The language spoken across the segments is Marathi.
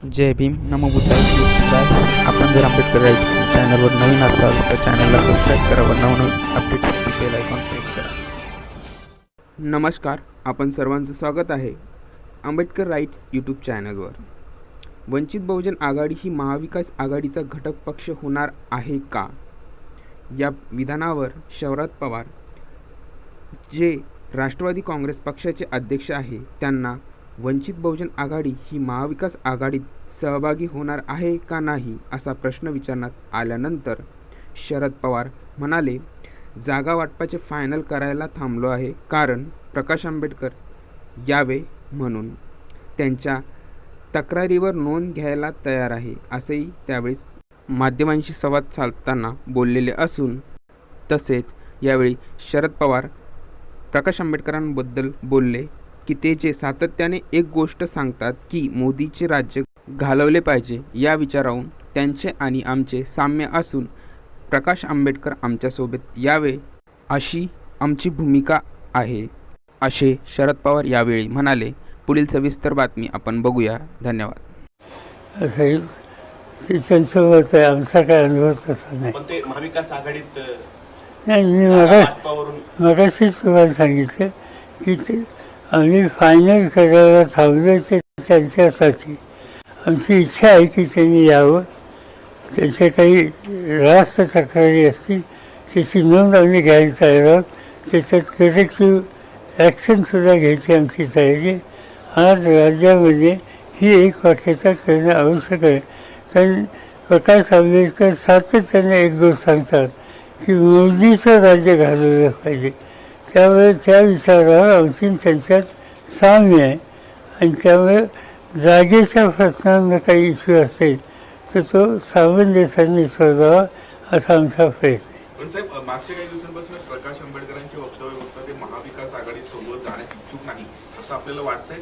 जय भीम नमो बुद्धाय आपण जर आंबेडकर राईट्स चॅनलवर नवीन असाल तर चॅनलला सबस्क्राईब करा व नवनवीन अपडेटसाठी बेल आयकॉन प्रेस करा. नमस्कार आपण सर्वांचं स्वागत आहे आंबेडकर राईट्स यूट्यूब चॅनलवर वंचित बहुजन आघाडी ही महाविकास आघाडीचा घटक पक्ष होणार आहे का? या विधानावर शरद पवार जे राष्ट्रवादी काँग्रेस पक्षाचे अध्यक्ष आहे त्यांना वंचित बहुजन आघाडी ही महाविकास आघाडीत सहभागी होणार आहे का नाही असा प्रश्न विचारण्यात आल्यानंतर शरद पवार म्हणाले जागा वाटपाचे फायनल करायला थांबलो आहे कारण प्रकाश आंबेडकर यावे म्हणून. त्यांच्या तक्रारीवर नोंद घ्यायला तयार आहे असेही त्यावेळेस माध्यमांशी संवाद साधताना बोललेले असून तसेच यावेळी शरद पवार प्रकाश आंबेडकरांबद्दल बोलले की ते जे सातत्याने एक गोष्ट सांगतात की मोदीचे राज्य घालवले पाहिजे या विचारावरून त्यांचे आणि आमचे साम्य असून प्रकाश आंबेडकर आमच्यासोबत यावे अशी आमची भूमिका आहे असे शरद पवार यावेळी म्हणाले. पुढील सविस्तर बातमी आपण बघूया. धन्यवाद. त्यांचं मत आहे आमचा काय अनुभव तसा नाही. महाविकास आघाडीत मी मगाशीच तुम्हाला सांगितलं की ते आम्ही फायनल करायला थांबलो ते त्यांच्यासाठी. आमची इच्छा आहे की त्यांनी यावं. त्यांच्या काही रास्त तक्रारी असतील त्याची नोंद आम्ही घ्यायला तयार आहोत. त्याच्यात करेक्टिव्ह ॲक्शनसुद्धा घ्यायची आमची तयारी आज राज्यामध्ये ही एक वाक्यता करणं आवश्यक आहे. कारण प्रकाश आंबेडकर सातत्याने एक गोष्ट सांगतात की मोदीचं राज्य घालवलं पाहिजे. त्यामुळे त्या विचारावर आमची त्यांच्यात साम्य आहे आणि त्यामुळे जागेच्या प्रश्नांना काही इश्यू असेल तर तो सामंजस्याने सोडवावा असा आमचा प्रयत्न आहे. पण साहेब अ, मागच्या काही दिवसांपासून प्रकाश आंबेडकरांचे वक्तव्य होतं ते महाविकास आघाडी सोबत जाण्यास इच्छुक नाही असं आपल्याला वाटतंय?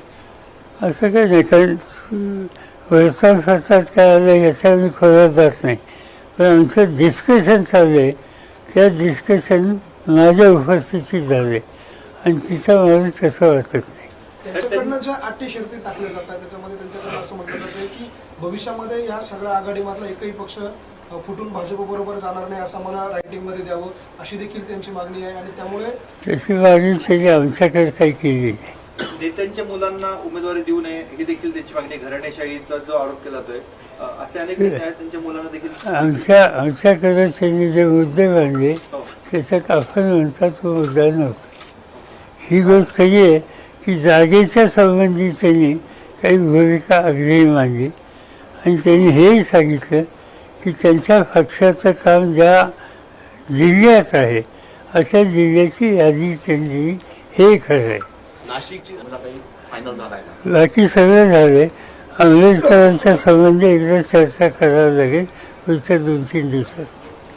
असं काही नाही कारण वर्तमानपत्रात काय आलं याच्यावर मी खोलात जात नाही. पण आमचं डिस्कशन चालू आहे. त्या डिस्कशन माझ्या उपस्थितीत झाले आणि तिथं मला तसं वाटत नाही त्यांच्याकडनं ज्या अटी शर्ती टाकल्या जातात त्याच्यामध्ये त्यांच्याकडनं असं म्हटलं जातं की भविष्यामध्ये या सगळ्या आघाडीमधला एकही पक्ष फुटून भाजप बरोबर जाणार नाही असं मला रायटिंगमध्ये द्यावं अशी देखील त्यांची मागणी आहे आणि त्यामुळे तशी मागणी त्यांनी आमच्याकडे काही केली नाही नेत्यांच्या मुलांना उमेदवारी देऊ नये ही देखील त्यांची मागणी आहे. घराणेशाहीचा जो आरोप केला जातोय असे अनेक नेते आहेत त्यांच्या मुलांना देखील आमच्या आमच्याकडे त्यांनी जे मुद्दे मांडले. त्याच्यात आपण म्हणता तो मुद्दा नव्हता. ही गोष्ट खरी आहे की जागेच्या संबंधी त्यांनी काही भूमिका आग्रही मांडली. आणि त्यांनी हेही सांगितलं की त्यांच्या पक्षाचं काम ज्या जिल्ह्यात आहे अशा जिल्ह्याची यादी त्यांनी हे खरं आहे बाकी सगळं झाले आंबेडकरांच्या संबंधी एकदा चर्चा करावी लागेल पुढच्या दोन तीन दिवसात.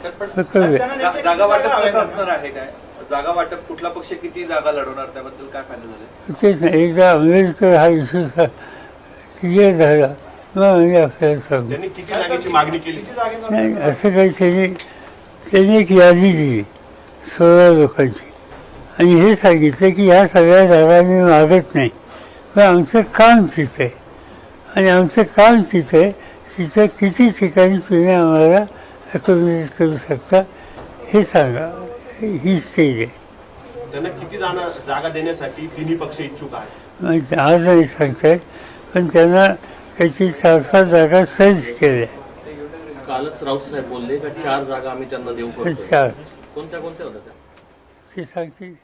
जागा वाटप कसं असणार आहे काय? जागा वाटप कुठला पक्ष किती जागा लढवणार त्याबद्दल काय फायनल झालं? तेच नाही एकदा आंबेडकर हा इश्यू क्लिअर झाला. मग आम्ही आपल्याला सांगू. त्यांनी किती जागेची मागणी केली? नाही असं काही त्यांनी त्यांनी एक यादी दिली सोळा लोकांची. आणि हे सांगितलं की ह्या सगळ्या जागा मी मागत नाही. पण आमचं काम तिथं आहे. आणि आमचं काम तिथं आहे. तिथं किती ठिकाणी तुम्ही आम्हाला अकोमोडेट करू शकता. हे सांगा. ही स्टेज आहे. त्यांना किती जाणं जागा देण्यासाठी तिन्ही पक्ष इच्छुक आहेत? म्हणजे आज नाही सांगतायत पण त्यांना काहीतरी चार पाच जागा सर्च केल्या. कालच राऊत साहेब बोलले का चार जागा आम्ही त्यांना देऊ चार. कोणत्या कोणत्या होत्या त्या? ते सांगतील.